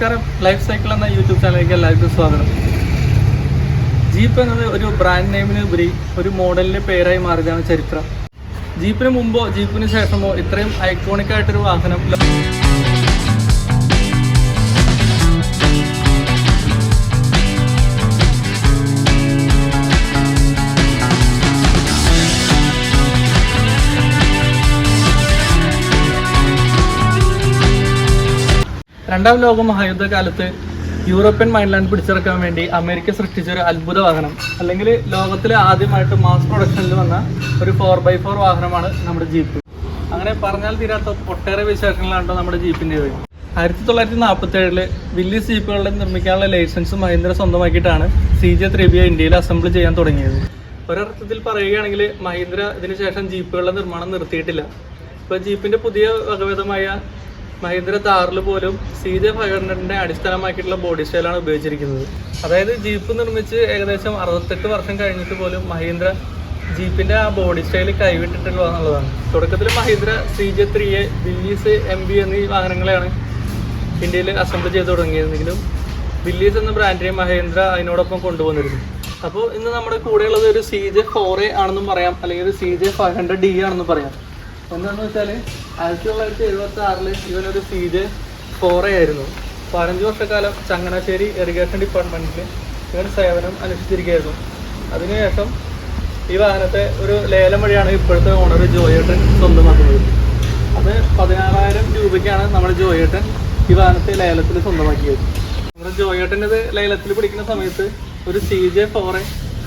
നമസ്കാരം. Life cycle എന്ന YouTube ചാനലിലേക്ക് എല്ലാവർക്കും സ്വാഗതം. ജീപ്പ് എന്നത് ഒരു ബ്രാൻഡ് നെയിമിന് ഉപരി ഒരു മോഡലിന്റെ പേരായി മാറിയതാണ് ചരിത്രം. ജീപ്പിന് മുമ്പോ ജീപ്പിന് ശേഷമോ ഇത്രയും ഐക്കോണിക് ആയിട്ടൊരു വാഹനം രണ്ടാം ലോക മഹായുദ്ധകാലത്ത് യൂറോപ്യൻ മൈൻലാൻഡ് പിടിച്ചെടുക്കാൻ വേണ്ടി അമേരിക്ക സൃഷ്ടിച്ച ഒരു അത്ഭുത വാഹനം. അല്ലെങ്കിൽ ലോകത്തിലെ ആദ്യമായിട്ട് മാസ് പ്രൊഡക്ഷനിൽ വന്ന ഒരു ഫോർ ബൈ ഫോർ വാഹനമാണ് നമ്മുടെ ജീപ്പ്. അങ്ങനെ പറഞ്ഞാൽ തീരാത്ത ഒട്ടേറെ വിശേഷങ്ങളാണ് നമ്മുടെ ജീപ്പിന്റെ ആയിരത്തി തൊള്ളായിരത്തി നാൽപ്പത്തി ഏഴിൽ വില്ലി ജീപ്പുകളുടെ നിർമ്മിക്കാനുള്ള ലൈസൻസ് മഹീന്ദ്ര സ്വന്തമാക്കിയിട്ടാണ് സി ജെ ത്രിബിയ ഇന്ത്യയിൽ അസംബിൾ ചെയ്യാൻ തുടങ്ങിയത്. ഒരർത്ഥത്തിൽ പറയുകയാണെങ്കിൽ മഹീന്ദ്ര ഇതിനുശേഷം ജീപ്പുകളുടെ നിർമ്മാണം നിർത്തിയിട്ടില്ല. ഇപ്പൊ ജീപ്പിന്റെ പുതിയ വകഭേദമായ മഹീന്ദ്ര താറിൽ പോലും സി ജെ ഫൈവ് ഹൺഡ്രഡിന്റെ അടിസ്ഥാനമാക്കിയിട്ടുള്ള ബോഡി സ്റ്റൈലാണ് ഉപയോഗിച്ചിരിക്കുന്നത്. അതായത് ജീപ്പ് നിർമ്മിച്ച് ഏകദേശം അറുപത്തെട്ട് വർഷം കഴിഞ്ഞിട്ട് പോലും മഹീന്ദ്ര ജീപ്പിന്റെ ആ ബോഡി സ്റ്റൈൽ കൈവിട്ടിട്ടുള്ള എന്നുള്ളതാണ്. തുടക്കത്തിൽ Mahindra C J three A Willys M B എന്നീ വാഹനങ്ങളെയാണ് ഇന്ത്യയിൽ അസംബിൾ ചെയ്ത് തുടങ്ങിയിരുന്നെങ്കിലും ബില്ലീസ് എന്ന ബ്രാൻഡിനെ മഹേന്ദ്ര അതിനോടൊപ്പം കൊണ്ടുവന്നിരുന്നു. അപ്പോൾ ഇന്ന് നമ്മുടെ കൂടെയുള്ളത് ഒരു സി ജെ ഫോർ എ ആണെന്നും പറയാം അല്ലെങ്കിൽ ഒരു C J five hundred D ആണെന്നും പറയാം. എന്താണെന്ന് വെച്ചാൽ ആയിരത്തി തൊള്ളായിരത്തി എഴുപത്തി ആറിൽ ഇവനൊരു സി ജെ ഫോറേ ആയിരുന്നു പതിനഞ്ച് വർഷക്കാലം ചങ്ങനാശ്ശേരി ഇറിഗേഷൻ ഡിപ്പാർട്ട്മെന്റിൽ ഇവൻ സേവനം അനുഷ്ഠിച്ചിരിക്കുകയായിരുന്നു. അതിനുശേഷം ഈ വാഹനത്തെ ഒരു ലേലം വഴിയാണ് ഇപ്പോഴത്തെ ഓണർ ജോയേട്ടൻ സ്വന്തമാക്കുന്നത്. അത് പതിനാറായിരം രൂപയ്ക്കാണ് നമ്മുടെ ജോയേട്ടൻ ഈ വാഹനത്തെ ലേലത്തിൽ സ്വന്തമാക്കിയത്. നമ്മുടെ ജോയേട്ടന്റെ ലേലത്തിൽ പിടിക്കുന്ന സമയത്ത് ഒരു C J four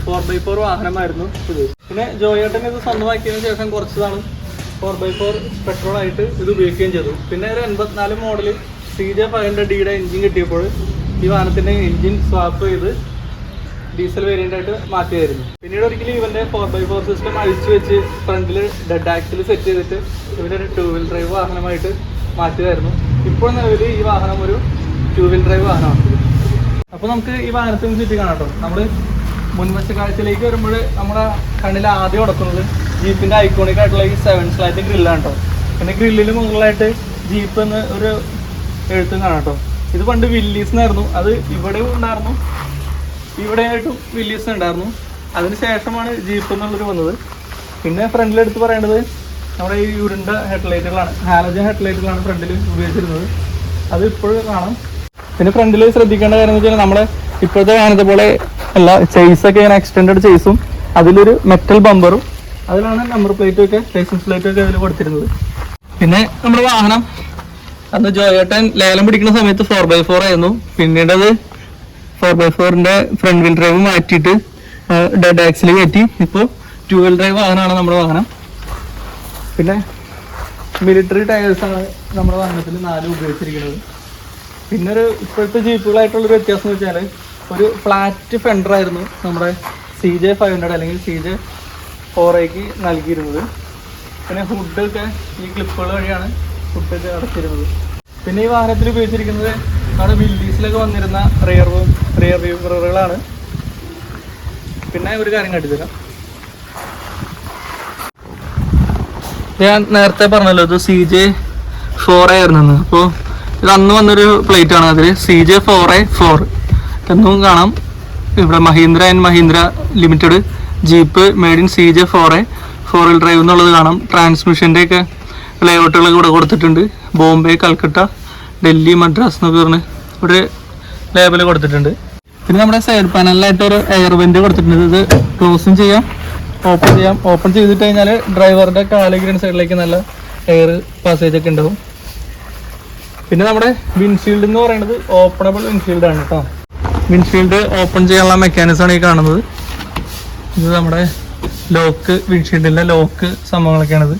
four by four വാഹനമായിരുന്നു ഇത്. പിന്നെ ജോയേട്ടൻ ഇത് സ്വന്തമാക്കിയതിനു ശേഷം കുറച്ച് നാളും ഫോർ ബൈ ഫോർ പെട്രോൾ ആയിട്ട് ഇത് ഉപയോഗിക്കുകയും ചെയ്തു. പിന്നെ ഒരു എൺപത്തിനാല് model C J five hundred ഡിയുടെ എഞ്ചിൻ കിട്ടിയപ്പോൾ ഈ വാഹനത്തിന്റെ എഞ്ചിൻ സ്വാപ്പ് ചെയ്ത് ഡീസൽ വേരിയന്റ് ആയിട്ട് മാറ്റിയായിരുന്നു. പിന്നീട് ഒരിക്കലും ഇവന്റെ ഫോർ ബൈ ഫോർ സിസ്റ്റം അഴിച്ചു വെച്ച് ഫ്രണ്ടിൽ ഡെഡ് ആക്സിൽ സെറ്റ് ചെയ്തിട്ട് ഇവനൊരു ടൂ വീൽ ഡ്രൈവ് വാഹനമായിട്ട് മാറ്റിയതായിരുന്നു. ഇപ്പോൾ നിലവിൽ ഈ വാഹനം ഒരു ടൂ വീൽ ഡ്രൈവ് വാഹനമാണ്. അപ്പോൾ നമുക്ക് ഈ വാഹനത്തിന് ചുറ്റി കാണാം കേട്ടോ. നമ്മൾ മുൻവശ കാഴ്ചയിലേക്ക് വരുമ്പോൾ നമ്മുടെ കണ്ണിൽ ആദ്യം ഉടക്കുന്നത് ജീപ്പിന്റെ ഐക്കോണിക് ആയിട്ടുള്ള ഈ സെവൻ സ്ലൈറ്റ് ഗ്രില്ലാണ് കേട്ടോ പിന്നെ ഗ്രില്ലിന് മുകളിലായിട്ട് ജീപ്പ് എന്ന് ഒരു എഴുത്തും കാണാം കേട്ടോ ഇത് പണ്ട് വില്ലീസ് ആയിരുന്നു അത് ഇവിടെയും ഉണ്ടായിരുന്നു. ഇവിടെയായിട്ടും വില്ലീസ് ഉണ്ടായിരുന്നു. അതിന് ശേഷമാണ് ജീപ്പ് എന്നുള്ളത് വന്നത്. പിന്നെ ഫ്രണ്ടിൽ എടുത്ത് പറയേണ്ടത് നമ്മുടെ ഈ ഉരുണ്ട ഹെഡ്ലൈറ്റുകളാണ്. ഹാലജൻ ഹെഡ്ലൈറ്റുകളാണ് ഫ്രണ്ടിൽ ഉപയോഗിച്ചിരുന്നത്. അത് ഇപ്പോഴും കാണാം. പിന്നെ ഫ്രണ്ടിൽ ശ്രദ്ധിക്കേണ്ട കാര്യം എന്ന് വെച്ചാൽ നമ്മൾ ഇപ്പോഴത്തെ വാഹനത്തെ പോലെ അല്ല ചെയ്സൊക്കെ ഇങ്ങനെ എക്സ്റ്റൻഡ് ചെയ്സും അതിലൊരു മെറ്റൽ ബമ്പറും അതിലാണ് നമ്പർ പ്ലേറ്റും ഒക്കെ ലൈസൻസ് പ്ലേറ്റും ഒക്കെ അതിൽ കൊടുത്തിരുന്നത്. പിന്നെ നമ്മുടെ വാഹനം അന്ന് ജോയേട്ടൻ ലേലം പിടിക്കുന്ന സമയത്ത് ഫോർ ബൈ ഫോർ ആയിരുന്നു. പിന്നീട് അത് ഫോർ ബൈ ഫോറിന്റെ ഫ്രണ്ട് വീൽ ഡ്രൈവ് മാറ്റിയിട്ട് ഡെഡ് ആക്സിൽ കയറ്റി. ഇപ്പോൾ ടു വീൽ ഡ്രൈവ് വാഹനമാണ് നമ്മുടെ വാഹനം. പിന്നെ മിലിറ്ററി ആണ് നമ്മുടെ വാഹനത്തിൽ നാല് ഉപയോഗിച്ചിരിക്കുന്നത്. പിന്നെ ഒരു ഇപ്പോഴത്തെ ജീപ്പുകളായിട്ടുള്ളൊരു വ്യത്യാസം എന്ന് വെച്ചാൽ ഒരു ഫ്ലാറ്റ് ഫെൻഡർ ആയിരുന്നു നമ്മുടെ സി ജെ ഫൈവ് ഹൺഡ്രഡ് അല്ലെങ്കിൽ സി ജെ ഫോർ ഐക്ക് നൽകിയിരുന്നത്. പിന്നെ ഹുഡൊക്കെ ഈ ക്ലിപ്പുകൾ വഴിയാണ് ഹുഡൊക്കെ അടച്ചിരുന്നത്. പിന്നെ ഈ വാഹനത്തിൽ ഉപയോഗിച്ചിരിക്കുന്നത് നമ്മുടെ വില്ലീസിലൊക്കെ വന്നിരുന്ന റിയർ റിയർ വ്യൂ മിററുകളാണ് പിന്നെ ഒരു കാര്യം കാട്ടിത്തരാം. ഞാൻ നേരത്തെ പറഞ്ഞല്ലോ ഇത് സി ജെ ഫോർ എ ആയിരുന്നു അപ്പോൾ ഇത് അന്ന് വന്നൊരു പ്ലേറ്റ് ആണ് അതിൽ C J four A four എന്നും കാണാം. ഇവിടെ Mahindra and Mahindra limited jeep made in C J four A four wheel drive എന്നുള്ളത് കാണാം. ട്രാൻസ്മിഷന്റെ ഒക്കെ ലേഔട്ടുകൾ ഇവിടെ കൊടുത്തിട്ടുണ്ട്. ബോംബെ കൽക്കട്ട ഡൽഹി മദ്രാസ് എന്നൊക്കെ പറഞ്ഞ് ഇവിടെ ലേബൽ കൊടുത്തിട്ടുണ്ട്. പിന്നെ നമ്മുടെ സൈഡ് പാനലിലായിട്ട് ഒരു എയർ വെന്റ് കൊടുത്തിട്ടുണ്ട്. ഇത് ക്ലോസും ചെയ്യാം ഓപ്പൺ ചെയ്യാം. ഓപ്പൺ ചെയ്തിട്ട് കഴിഞ്ഞാൽ ഡ്രൈവറുടെ കാലുകിരണ സൈഡിലേക്ക് നല്ല എയർ പാസേജ് ഒക്കെ ഉണ്ടാവും. പിന്നെ നമ്മുടെ വിൻഷീൽഡ് എന്ന് പറയുന്നത് ഓപ്പണബിൾ വിൻഷീൽഡ് ആണ് കേട്ടോ. വിൻഷീൽഡ് ഓപ്പൺ ചെയ്യാനുള്ള മെക്കാനിസം ആണ് ഈ കാണുന്നത്. ഇത് നമ്മുടെ ലോക്ക് വിൻഷീൽഡിന്റെ ലോക്ക് സംഭവങ്ങളൊക്കെയാണിത്.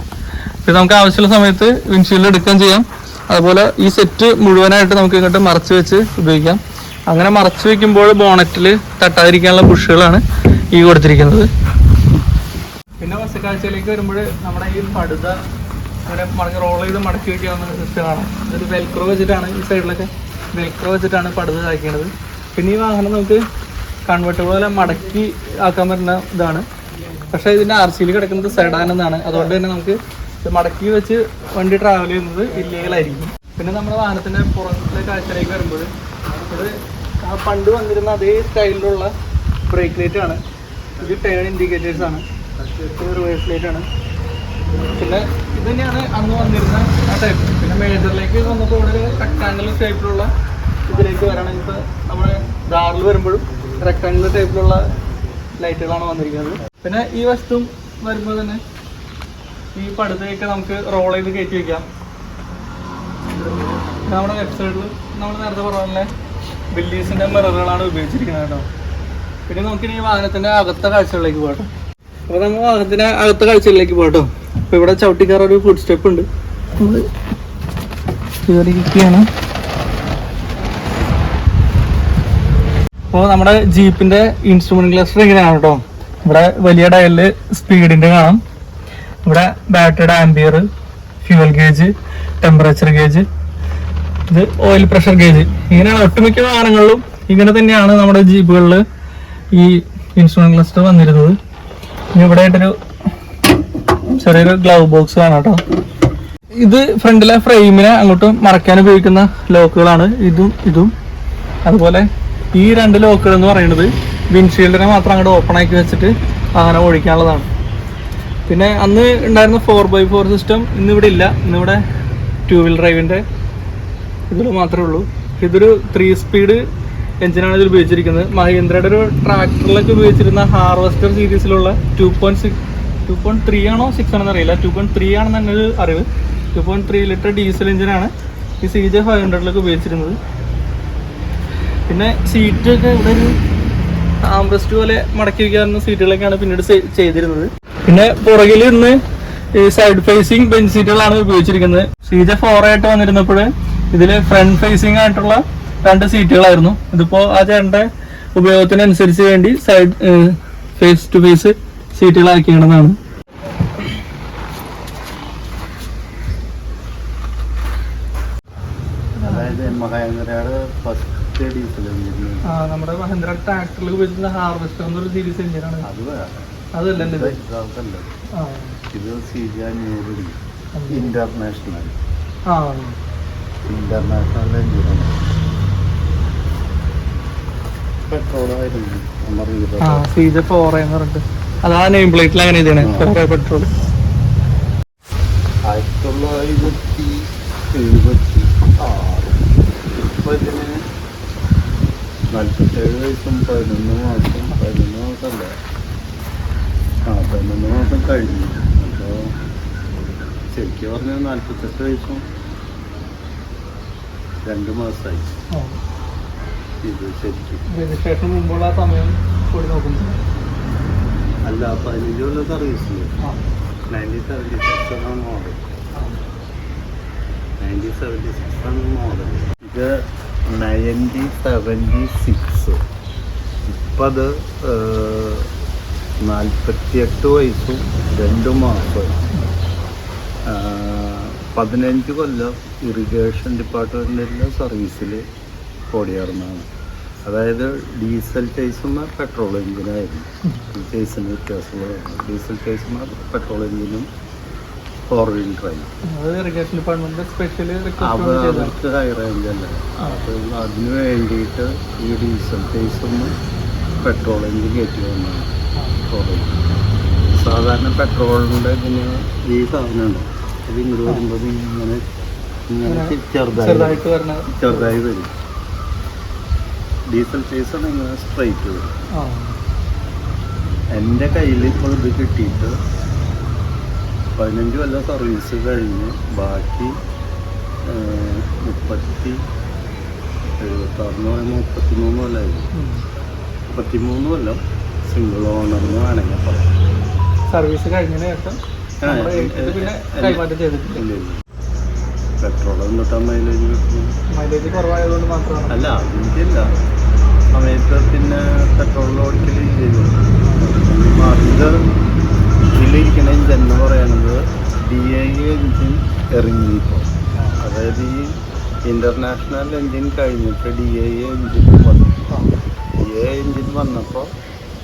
ഇത് നമുക്ക് ആവശ്യമുള്ള സമയത്ത് വിൻഷീൽഡ് എടുക്കുകയും ചെയ്യാം. അതുപോലെ ഈ സെറ്റ് മുഴുവനായിട്ട് നമുക്ക് ഇങ്ങോട്ട് മറച്ച് വെച്ച് ഉപയോഗിക്കാം. അങ്ങനെ മറച്ച് വെക്കുമ്പോൾ ബോണറ്റിൽ തട്ടാതിരിക്കാനുള്ള ബുഷുകളാണ് ഈ കൊടുത്തിരിക്കുന്നത്. പിന്നെ ബസ് കാഴ്ചയിലേക്ക് വരുമ്പോൾ നമ്മുടെ ഈ പടുത അങ്ങനെ മടങ്ങി റോൾ ചെയ്ത് മടക്കി വെക്കാവുന്ന സിസ്റ്റമാണ് ഇതൊരു വെൽക്രോ വെച്ചിട്ടാണ് ഈ സൈഡിലൊക്കെ വെൽക്രോ വെച്ചിട്ടാണ് പടുത ആക്കിയത് പിന്നെ ഈ വാഹനം നമുക്ക് കൺവെർട്ടബിൾ പോലെ മടക്കി ആക്കാൻ പറ്റുന്ന ഇതാണ്. പക്ഷേ ഇതിന്റെ ആർ സിയിൽ കിടക്കുന്നത് സെഡാൻ എന്നാണ്. അതുകൊണ്ട് തന്നെ നമുക്ക് മടക്കി വെച്ച് വണ്ടി ട്രാവൽ ചെയ്യുന്നത് ഇല്ലീഗലായിരിക്കും പിന്നെ നമ്മുടെ വാഹനത്തിന്റെ പുറത്തെ കാഴ്ചയിലേക്ക് വരുമ്പോൾ ആ പണ്ട് വന്നിരുന്ന അതേ സ്റ്റൈലിലുള്ള ബ്രേക്ക് ലൈറ്റ് ആണ്. ഇത് ടേൺ ഇൻഡിക്കേറ്റേഴ്സ് ആണ്. റിവേഴ്സ് ലൈറ്റ് ആണ്. പിന്നെ ഇത് തന്നെയാണ് അന്ന് വന്നിരുന്ന ആ ടൈപ്പ് പിന്നെ മേജറിലേക്ക് വന്നപ്പോൾ ഇവിടെ റെക്ടാങ്കുലർ ടൈപ്പിലുള്ള ഇതിലേക്ക് വരണം. ഇപ്പോൾ നമ്മുടെ ധാറിൽ വരുമ്പോഴും റെക്ടാങ്കുലർ ടൈപ്പിലുള്ള ലൈറ്റുകളാണ് വന്നിരിക്കുന്നത്. പിന്നെ ഈ വശത്തും വരുമ്പോൾ തന്നെ ഈ പടുതയൊക്കെ നമുക്ക് റോൾ ചെയ്ത് കയറ്റി വെക്കാം. നമ്മുടെ വെബ്സൈറ്റിൽ നമ്മൾ നേരത്തെ പറഞ്ഞ ബില്ലീസിന്റെ മിററുകളാണ് ഉപയോഗിച്ചിരിക്കുന്നത് കേട്ടോ. പിന്നെ നമുക്കിനി വാഹനത്തിന്റെ അകത്തെ കാഴ്ചകളിലേക്ക് പോകട്ടോ അപ്പോൾ നമ്മൾ വാഹനത്തിന്റെ അകത്തെ കാഴ്ചകളിലേക്ക് പോകട്ടോ അപ്പോൾ ഇവിടെ ചവിട്ടിക്കാർ ഒരു ഫുഡ് സ്റ്റെപ്പ് ഉണ്ട്. നമ്മൾ കയറിയിരിക്കുകയാണ് അപ്പോൾ നമ്മുടെ ജീപ്പിന്റെ ഇൻസ്ട്രുമെന്റ് ക്ലസ്റ്റർ ഇങ്ങനെയാണ് കേട്ടോ ഇവിടെ വലിയ ഡയലിൽ സ്പീഡിന്റെ കാണാം. ഇവിടെ ബാറ്ററിയുടെ ampere fuel gauge temperature gauge ഇത് ഓയിൽ പ്രഷർ ഗേജ് ഇങ്ങനെയാണ് ഒട്ടുമിക്ക വാഹനങ്ങളിലും ഇങ്ങനെ തന്നെയാണ് നമ്മുടെ ജീപ്പുകളിൽ ഈ ഇൻസ്ട്രുമെന്റ് ക്ലസ്റ്റർ വന്നിരുന്നത്. ഇനി ഇവിടെ ആയിട്ടൊരു ചെറിയൊരു ഗ്ലൗ ബോക്സ് ആണ് കേട്ടോ ഇത് ഫ്രണ്ടിലെ ഫ്രെയിമിനെ അങ്ങോട്ട് മറയ്ക്കാൻ ഉപയോഗിക്കുന്ന ലോക്കുകളാണ് ഇതും ഇതും. അതുപോലെ ഈ രണ്ട് ലോക്കുകൾ എന്ന് പറയുന്നത് വിൻഷീൽഡിനെ മാത്രം അങ്ങോട്ട് ഓപ്പൺ ആക്കി വെച്ചിട്ട് അങ്ങനെ ഓടിക്കാനുള്ളതാണ് പിന്നെ അന്ന് ഉണ്ടായിരുന്ന ഫോർ ബൈ ഫോർ സിസ്റ്റം ഇന്നിവിടെ ഇല്ല. ഇന്നിവിടെ ടു വീൽ ഡ്രൈവിന്റെ ഇതിൽ മാത്രമേ ഉള്ളൂ. ഇതൊരു ത്രീ സ്പീഡ് എഞ്ചിനാണ് ഇതിൽ ഉപയോഗിച്ചിരിക്കുന്നത്. മഹീന്ദ്രയുടെ ഒരു ട്രാക്ടറിലൊക്കെ ഉപയോഗിച്ചിരുന്ന harvester സീരീസിലുള്ള two point six two point three ആണോ സിക്സ് ആണെന്ന് അറിയില്ല ടു പോയിന്റ് ത്രീ ആണെന്ന് തന്നെ ഒരു അറിവ്. Two point three litre diesel എഞ്ചിനാണ് ഈ സി ജെ ഫൈവ് ഹൺഡ്രഡിലൊക്കെ ഉപയോഗിച്ചിരുന്നത്. പിന്നെ സീറ്റൊക്കെ ഇവിടെ ഒരു ആംബ്രസ്റ്റ് പോലെ മടക്കി വയ്ക്കാവുന്ന സീറ്റുകളൊക്കെയാണ് പിന്നീട് ചെയ്തിരുന്നത്. പിന്നെ പുറകിൽ ഇന്ന് സൈഡ് ഫേസിങ് ബെഞ്ച് സീറ്റുകളാണ് ഉപയോഗിച്ചിരിക്കുന്നത്. സീറ്റ് ഫോർ ആയിട്ട് വന്നിരുന്നപ്പോൾ ഇതിൽ ഫ്രണ്ട് ഫേസിംഗ് ആയിട്ടുള്ള രണ്ട് സീറ്റുകളായിരുന്നു ഇതിപ്പോ ആ ചേട്ടന്റെ ഉപയോഗത്തിനനുസരിച്ച് വേണ്ടി സൈഡ് ഫേസ് ടു ഫേസ് സീറ്റുകളാക്കിയതാണ് അതായത് മഹേന്ദ്രയുടെ എഞ്ചിൻ നമ്മുടെ മഹേന്ദ്ര ട്രാക്ടറിൽ ഉപയോഗിക്കുന്ന ഹാർവെസ്റ്റർ എന്നൊരു സീരീസ് എഞ്ചിനാണ് ഇത്? ആ. ഇന്റർനാഷണൽ ആ. ഇന്റർനാഷണൽ എഞ്ചിനാണ് ആ അതാ നെയിം പ്ലേറ്റിൽ അങ്ങനെ ഇതാണ് പെട്രോൾ ആയിരത്തി തൊള്ളായിരത്തി എഴുപത്തി ആറ്. ഇപ്പൊ ഇതിന് നാൽപ്പത്തേഴ് വയസ്സും പതിനൊന്ന് മാസം പതിനൊന്ന് മാസമല്ല ആ പതിനൊന്ന് മാസം കഴിഞ്ഞു. അപ്പോൾ ശരിക്കും പറഞ്ഞാൽ നാൽപ്പത്തെട്ട് വയസ്സും രണ്ട് മാസമായി ഇത് ശരിക്കും. രജിസ്ട്രേഷൻ മുമ്പുള്ള സമയം കൂടി നോക്കുമ്പോൾ അല്ല പതിനഞ്ച് കൊല്ലം സർവീസ് നയന്റീൻ സെവന്റി സിക്സ് ആണ് മോഡൽ നയന്റീൻ സെവന്റി സിക്സ് ആണ് മോഡൽ ഇത് നയന്റീൻ സെവന്റി സിക്സ്. ഇപ്പം അത് നാൽപ്പത്തിയെട്ട് വയസ്സും രണ്ട് മാസം. പതിനഞ്ച് കൊല്ലം ഇറിഗേഷൻ ഡിപ്പാർട്ട്മെന്റിന്റെ സർവീസിൽ ഓടിയാർന്നാണ് അതായത് ഡീസൽ ചേസുന്ന പെട്രോൾ എഞ്ചിനായിരുന്നു. ഡീസൽ വ്യത്യാസമുള്ളതാണ്. ഡീസൽ ചേസുന്ന പെട്രോൾ എഞ്ചിനും ഫോർ വീൽ ഡ്രൈവ് അത് ഇറിഗേഷൻ സ്പെഷ്യൽ റിക്വസ്റ്റ് ചെയ്തതാണ്. അവർക്ക് ഹൈ റേഞ്ച് അല്ല? അപ്പോൾ അതിന് വേണ്ടിയിട്ട് ഈ ഡീസൽ പെട്രോൾ എഞ്ചിൻ കയറ്റി വന്നതാണ്. സാധാരണ പെട്രോളിന്റെ ഇതിന് ഈ സാധനമുണ്ട് അത് ഇങ്ങോട്ട് വരുമ്പോൾ ഇങ്ങനെ ഇങ്ങനെ ചെറുതായി ചെറുതായി വരും. ഡീസൽ ചേസാണ് ഇങ്ങനെ സ്ട്രൈറ്റ് വരും. എന്റെ കയ്യിൽ ഇപ്പോൾ ഇത് കിട്ടിയിട്ട് പതിനഞ്ച് കൊല്ലം സർവീസ് കഴിഞ്ഞ് ബാക്കി മുപ്പത്തി എഴുപത്താറെന്ന് പറയുമ്പോൾ മുപ്പത്തി മൂന്ന് കൊല്ലമായിരുന്നു മുപ്പത്തി മൂന്ന് കൊല്ലം സിംഗിൾ ഓണർന്ന് വേണമെങ്കിൽ പറയാം. സർവീസ് കഴിഞ്ഞതിനു ശേഷം പെട്രോൾ എന്നിട്ട് മൈലേജ് മൈലേജ് കുറവായതുകൊണ്ട് മാത്രമാണ്. അല്ല അതിന്റെ ഇല്ല സമയത്ത് പിന്നെ പെട്രോളിൽ ഓടിക്കൽ ചെയ്തു. ഇത് ഇതിലിരിക്കുന്ന എഞ്ചിൻ എന്ന് പറയുന്നത് ഡി ഐ എഞ്ചിൻ ഇറങ്ങിയപ്പോൾ അതായത് ഈ ഇന്റർനാഷണൽ എഞ്ചിൻ കഴിഞ്ഞിട്ട് ഡി ഐ എഞ്ചിൻ വന്നു. ഡി ഐ എഞ്ചിൻ വന്നപ്പോൾ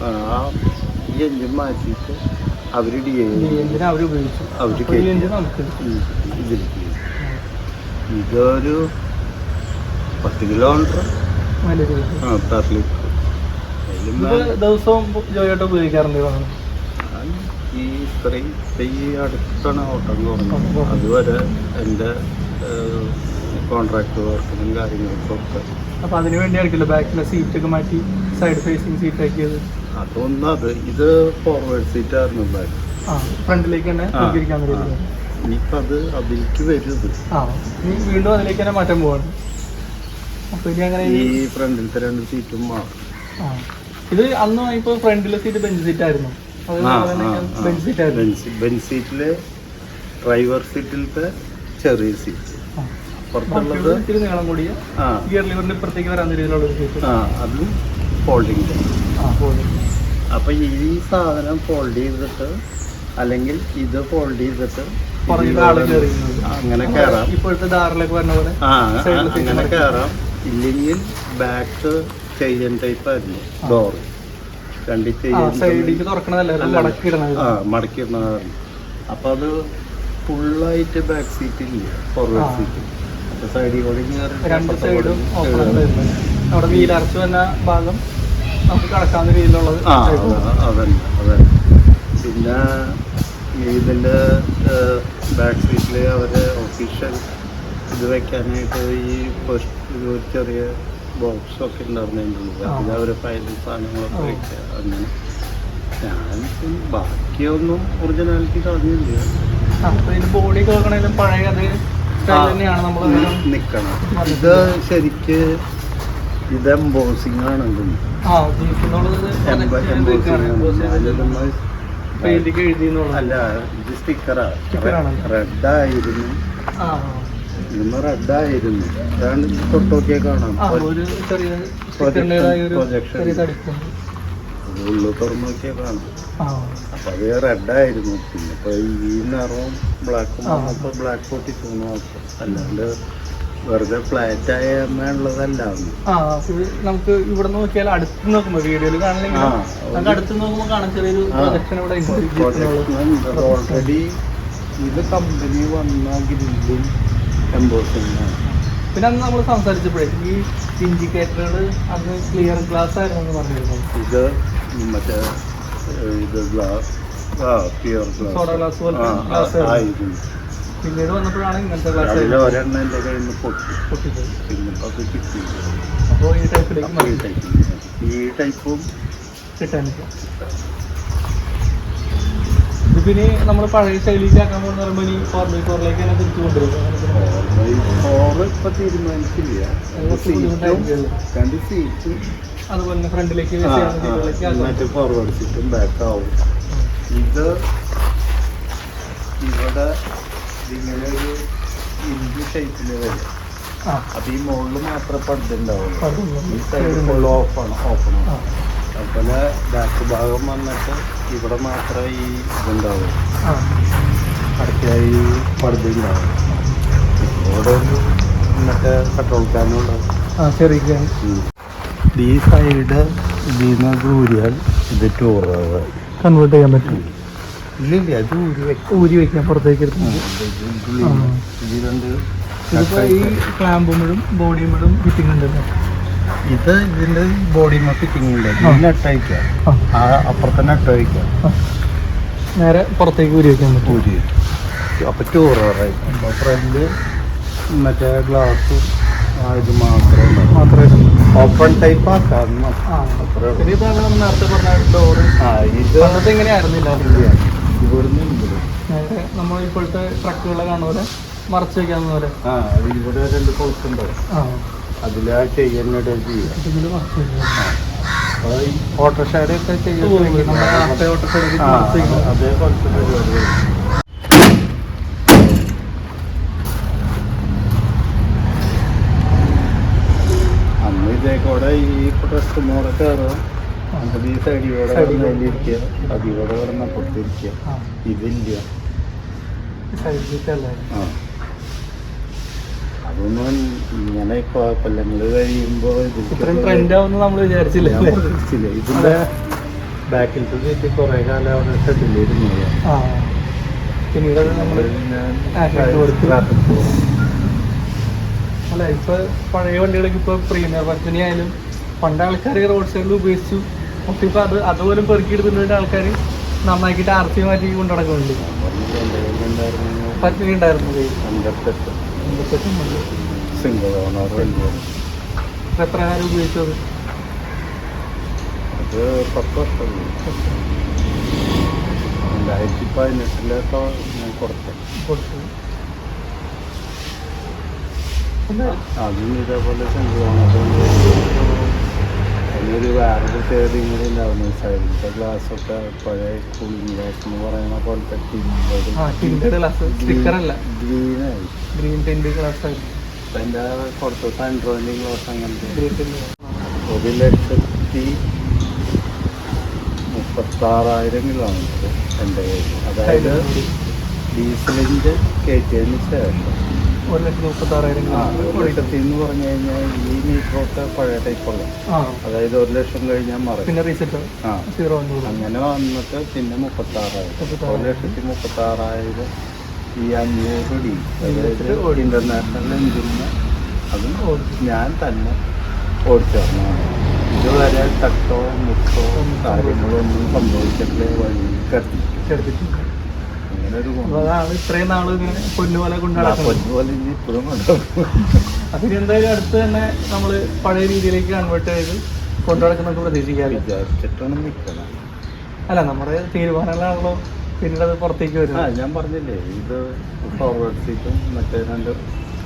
ആ ഈ എഞ്ചിൻ മാറ്റിയിട്ട് അവർ ഡി ഐ എഞ്ചിൻ അവർ ഉപയോഗിച്ചു. അവർ ഇതിലേക്ക് ഇതൊരു പത്ത് കിലോമീറ്റർ ആ ഇത് ദിവസവും ജോലിയായിട്ട് ഉപയോഗിക്കാറുണ്ട് ഈ ഇത്രയും ഈ അടുത്താണ് ഓട്ടം തുടങ്ങുന്നത്. അതുവരെ എന്റെ കോൺട്രാക്ട് വർക്കിനും കാര്യങ്ങൾക്കൊക്കെ അപ്പൊ അതിന് വേണ്ടിയായിരിക്കില്ല ബാക്കിലെ സീറ്റൊക്കെ മാറ്റി സൈഡ് ഫേസിങ് സീറ്റ് ആക്കിയത്? അതൊന്നും അത് ഇത് ഫോർവേഡ് സീറ്റ് ആയിരുന്നു ബാക്ക് ഫ്രണ്ടിലേക്ക് തന്നെ ആ, നോക്കിയിരിക്കാൻ ആ. പറ്റില്ല ഇനിയിപ്പം അത് അതിലേക്ക് വരും ആ വീണ്ടും അതിലേക്ക് തന്നെ മാറ്റാൻ പോവാണ്. അപ്പോൾ ഇനി അങ്ങനെ ഈ ഫ്രണ്ടിലത്തെ രണ്ട് സീറ്റും മാറും. ഇത് അന്ന് ഇപ്പൊ ഫ്രണ്ടിലെ സീറ്റ് ബെഞ്ച് സീറ്റ് ആയിരുന്നു. ബെഞ്ച് ഡ്രൈവർ സീറ്റിലത്തെ ചെറിയ സീറ്റ്. പുറത്തുള്ളത് നീളം കൂടിയ ഗിയർ ലിവറിന്റെ ഇപ്പുറത്തേക്ക് വരാൻ രീതിയിലുള്ള ഒരു സീറ്റ്. ആ അതും ഫോൾഡിങ്. അപ്പൊ ഈ സാധനം ഫോൾഡ് ചെയ്തിട്ട് അല്ലെങ്കിൽ ഇത് ഫോൾഡ് ചെയ്തിട്ട് അങ്ങനെ കയറാം ഇപ്പോഴത്തെ വരുന്ന പോലെ അങ്ങനെ. കയറാം ഇല്ലെങ്കിൽ ബാക്ക് ചെയ്യൻ ടൈപ്പ് ആയിരുന്നു. ഡോർ രണ്ട് ആ മടക്കി ഇടണത് ആ മടക്കിയിടുന്നതാണ്. അപ്പൊ അത് ഫുള്ളായിട്ട് ബാക്ക് സീറ്റ് ഇല്ല. ഫോർവേഡ്. സീറ്റ് അപ്പൊ സൈഡിൽ കൂടി രണ്ട് സൈഡും. അവിടെ വീലറച്ച് വന്ന ഭാഗം നമുക്ക് കടക്കാവുന്ന രീതിയിലുള്ളത് അതന്നെ അതന്നെ. പിന്നെ ഇതിന്റെ ബാക്ക് സീറ്റിൽ അവർ ഒഫീഷ്യൽ ഇത് വെക്കാനായിട്ട് ഈ ഫസ്റ്റ് ഒരു ചെറിയ ബോക്സ് ഒക്കെ ഉണ്ടായിരുന്നു ഫയൽ ഉള്ളിൽ ആ. അതിൽ അവർ ഫയലും സാധനങ്ങളൊക്കെ. വെക്കുക അങ്ങനെ. ഞാൻ ബാക്കിയൊന്നും ഒറിജിനാലിറ്റി കളഞ്ഞില്ല. ബോഡി കേൾക്കണേലും പഴയ അത് സ്റ്റൈൽ തന്നെയാണ് നമ്മൾ നിൽക്കണം ഇത് ശരിക്ക് ഇത് എംബോസിംഗ് ആണ് അല്ല ഇത് സ്റ്റിക്കറാ Sticker ആണല്ലോ. റെഡായിരുന്നു ആ ഇന്ന് റെഡായിരുന്നു. അതാണ് തൊട്ടൊക്കെ കാണാം. ഉള്ളു തുറന്നൊക്കെ കാണാം. അപ്പൊ അത് റെഡായിരുന്നു. പിന്നെ ഇപ്പൊ ഈ നിറവും ബ്ലാക്കും. വന്നപ്പോ ബ്ലാക്ക് പൊട്ടി മാത്രം അല്ലാണ്ട് വെറുതെ ഫ്ലാറ്റ് ആയ ഇത് നമുക്ക് ഇവിടെ നോക്കിയാൽ അടുത്ത് നോക്കുമ്പോ വീഡിയോയിൽ കാണില്ലെങ്കിൽ നമുക്ക് അടുത്ത് നോക്കുമ്പോൾ കാണാം ചെറിയൊരു ഓൾറെഡി ഇത് കമ്പനി വന്ന ഗ്രില്ലും പിന്നെ അന്ന് നമ്മൾ സംസാരിച്ചപ്പോഴേ ഈ ഇൻഡിക്കേറ്ററുകൾ അന്ന് ക്ലിയർ ഗ്ലാസ് ആയിരുന്നു എന്ന് പറഞ്ഞിരുന്നു. ഇത് മറ്റേ ഇത് ഗ്ലാസ് glass. ഗ്ലാസ് ആയിരുന്നു. പിന്നീട് വന്നപ്പോഴാണ് ഇങ്ങനത്തെ ഗ്ലാസ് അതിൽ ഒരെണ്ണം എന്റെ കയ്യിൽ നിന്ന് പൊട്ടി. പൊട്ടിപ്പോയി. പിന്നെ ഇപ്പൊ അത് കിട്ടി. അപ്പോൾ ഈ ടൈപ്പിലേക്ക് ഈ ടൈപ്പും കിട്ടാനില്ല ഇത് പിന്നെ നമ്മൾ പഴയ ശൈലിയിലാക്കാൻ പോകുന്ന പറയുമ്പോൾ ഇനി ഫോർ ബൈ ഫോറിലേക്ക് തന്നെ തിരിച്ചു കൊണ്ടുവരും. തീരുമാനിച്ചില്ല. രണ്ട് സീറ്റും അതുപോലെ തന്നെ ഫ്രണ്ടിലേക്ക് മറ്റേ ഫോർവേഡ് സീറ്റും ബാക്ക് ആവും. ഇത് ഇവിടെ ഇങ്ങനെ ഒരു ഇഞ്ച് ഷേപ്പിൽ വരും. അപ്പൊ ഈ മുകളിൽ മാത്രമേ പടുത്തുണ്ടാവുള്ളൂ. ഈ സൈഡ് മുകളിൽ ഓഫാണ് ഓപ്പൺ ആ. അതുപോലെ ബാക്ക് ഭാഗം വന്നിട്ട് ഇവിടെ മാത്രമേ ഈ ഇതുണ്ടാവുള്ളൂ ആ. അടുത്തായി ഇവിടെ ഒരു മറ്റേ പെട്രോൾ ക്യാനും ഉണ്ടാവും ആ ചെറിയ ഈ സൈഡ് ഇതിൽ ഊരിയാൽ ഇത് ടൂറാവുക കൺവേർട്ട് ചെയ്യാൻ പറ്റും. ഇല്ലില്ല അത് ഊരി വെക്കും ഊരി വെക്കാം പുറത്തേക്ക് ആ. രണ്ട് ഈ ക്ലാമ്പുമ്പോഴും ബോഡിയുമ്പോഴും ഫിറ്റിംഗ് ഉണ്ടല്ലോ ഇത് ഇതിന്റെ ബോഡി ഫിറ്റിംഗ് ഇല്ല ഇതിന് നെട്ടയക്കാം ആ. ആ അപ്പുറത്തെ നെട്ടയക്കാം ആ. നേരെ പുറത്തേക്ക് ഊരി വെക്കാൻ പറ്റും. ഊരി അപ്പൊ ടൂറായി അപ്പൊ ഫ്രണ്ട് മറ്റേ ഗ്ലാസ് ഇത് മാത്രമേ മാത്രമേ ഓപ്പൺ ടൈപ്പ് നേരത്തെ പറഞ്ഞ ഡോറ് ഇത് ഇവിടുന്ന്. നേരെ നമ്മൾ ഇപ്പോഴത്തെ ട്രക്കുകളെ കാണുന്ന പോലെ മറച്ചു വെക്കാവുന്ന പോലെ. ഇവിടെ രണ്ട് പോസ്റ്റ് ഉണ്ടാവും അതിലാ ചെയ്യുന്നത് ചെയ്യാം. ഇതിൽ മറച്ചു വെക്കാം അപ്പൊ ഈ പരിപാടി അന്ന് ഇതേ കൂടെ ഈ ഡ്രസ് മോടെ കയറുക. എന്നിട്ട് ഈ സൈഡിലൂടെ. ഇരിക്കുക അതിൽ കൂടെ കിടന്ന് അപ്പുറത്തിരിക്കുക ആ. ഇതില്ല. സൈഡിലേക്കല്ലേ ആ. അതൊന്നും ഇങ്ങനെ കൊല്ലങ്ങൾ കഴിയുമ്പോൾ നമ്മൾ വിചാരിച്ചില്ല. ഇതിന്റെ ബാക്കിലത്തെ കുറെ കാലം അവിടെ പിന്നീട് നമ്മൾ. അല്ല ഇപ്പൊ പഴയ വണ്ടികളൊക്കെ ഇപ്പൊ പ്രീമിയർ വർക്കിനി ആയാലും പണ്ട് ആൾക്കാർ റോഡ് സൈഡിൽ ഉപയോഗിച്ചു. പക്ഷെ ഇപ്പൊ അത് അതുപോലും പെറുക്കിയെടുത്തിട്ട് ആൾക്കാർ നന്നാക്കിയിട്ട് ആർ സി മാറ്റി കൊണ്ടു നടക്കുന്നുണ്ട്. പത്നി ഉണ്ടായിരുന്നത് അമ്പത്തെട്ടും ഉണ്ട്. സിംഗിൾ ഓണർ എത്ര കാലം ഉപയോഗിച്ചത്? അത് പത്ത് വർഷം. രണ്ടായിരത്തി പതിനെട്ടിലൊക്കെ ഞാൻ കൊടുത്തു. കൊടുത്തു. അതും ഇതേപോലെ സിംഗിൾ ഓണർ അതിനൊരു വേറൊരു പ്രത്യേകതയും കൂടി ഉണ്ടാവുന്നു സൈഡിലത്തെ ഗ്ലാസ്സൊക്കെ പഴയ കൂളിംഗ് ഗ്ലാസ് എന്ന് പറയുന്ന പോലത്തെ ഗ്ലാസ് ഗ്രീനായി ഗ്രീൻ ഗ്ലാസ് പുറത്തത്തെ ഗ്ലാസ് അങ്ങനത്തെ. ഒരു ലക്ഷത്തി മുപ്പത്താറായിരം കിലോമീറ്റർ എന്റെ കയ്യിൽ അതായത് ഡീസലിന്റെ കയറ്റിയതിന് ശേഷം. ഒരു ലക്ഷത്തി മുപ്പത്തി ആറായിരം ആ ഒരു ലക്ഷത്തി എന്ന് പറഞ്ഞു കഴിഞ്ഞാൽ ഈ മീറ്ററൊക്കെ പഴയ ടൈപ്പുള്ള അതായത് ഒരു ലക്ഷം കഴിഞ്ഞാൽ മറക്കും പിന്നെ റീസെറ്റ് സീറോ അങ്ങനെ വന്നിട്ട് പിന്നെ മുപ്പത്താറായിരം മുപ്പത്താറായിരം. ഒരു ലക്ഷത്തി മുപ്പത്താറായിരം ഈ അഞ്ഞൂറ് ഡി അതായത്. ഇന്റർനാഷണൽ എഞ്ചിന് അതും ഓടിച്ചു. ഞാൻ തന്നെ ഓടിച്ചേർന്നതാണ് ഇതുവരെ തട്ടോ മുട്ടോ കാര്യങ്ങളൊന്നും സംഭവിച്ചിട്ടില്ല. വഴി കത്തി ചെറുപ്പിച്ചിട്ടുണ്ട് അതാണ് ഇത്രയും നാൾ ഇങ്ങനെ പൊന്നുപോലെ കൊണ്ടുനടക്കുന്നത്. അതിന് എന്തായാലും അടുത്ത് തന്നെ നമ്മൾ പഴയ രീതിയിലേക്ക് കൺവേർട്ട് ചെയ്ത് കൊണ്ടു നടക്കുന്നത് പ്രതീക്ഷിക്കാറില്ല അല്ല നമ്മുടെ തീരുമാനങ്ങളാണല്ലോ പിന്നീട് അത് പുറത്തേക്ക് ആ ഞാൻ പറഞ്ഞില്ലേ ഇത് ഫോർവേഡ് സീറ്റും മറ്റേ രണ്ട്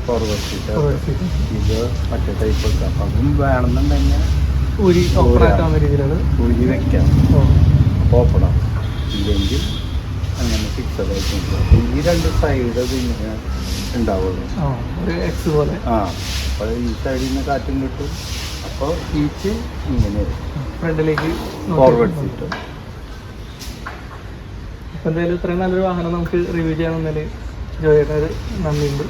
ഫോർവേഡ് സീറ്റും ഇത് മറ്റേ ടൈപ്പ് ഒക്കെ. അപ്പം അതും വേണമെന്നുണ്ടെങ്കിൽ ഊരി ആക്കാൻ രീതിയിലാണ്. ഊരി വെക്കാം. ഓപ്പണാം ഇല്ലെങ്കിൽ അങ്ങനെ ഫിക്സഡ് ആയിട്ട് ഈ രണ്ട് സൈഡ് അത് ഇങ്ങനെ ഉണ്ടാവുള്ളൂ. എക്സ് പോലെ. ആ അപ്പോൾ ഈ സൈഡിൽ നിന്ന് കാറ്റും കിട്ടും. അപ്പോൾ ഈച്ച് ഇങ്ങനെ ഫ്രണ്ടിലേക്ക് ഫോർവേഡ് സീറ്റ് അപ്പോൾ എന്തായാലും ഇത്രയും നല്ലൊരു വാഹനം നമുക്ക് റിവ്യൂ ചെയ്യാൻ വന്നാൽ ജോയിയുടെ നന്ദിയുണ്ട്.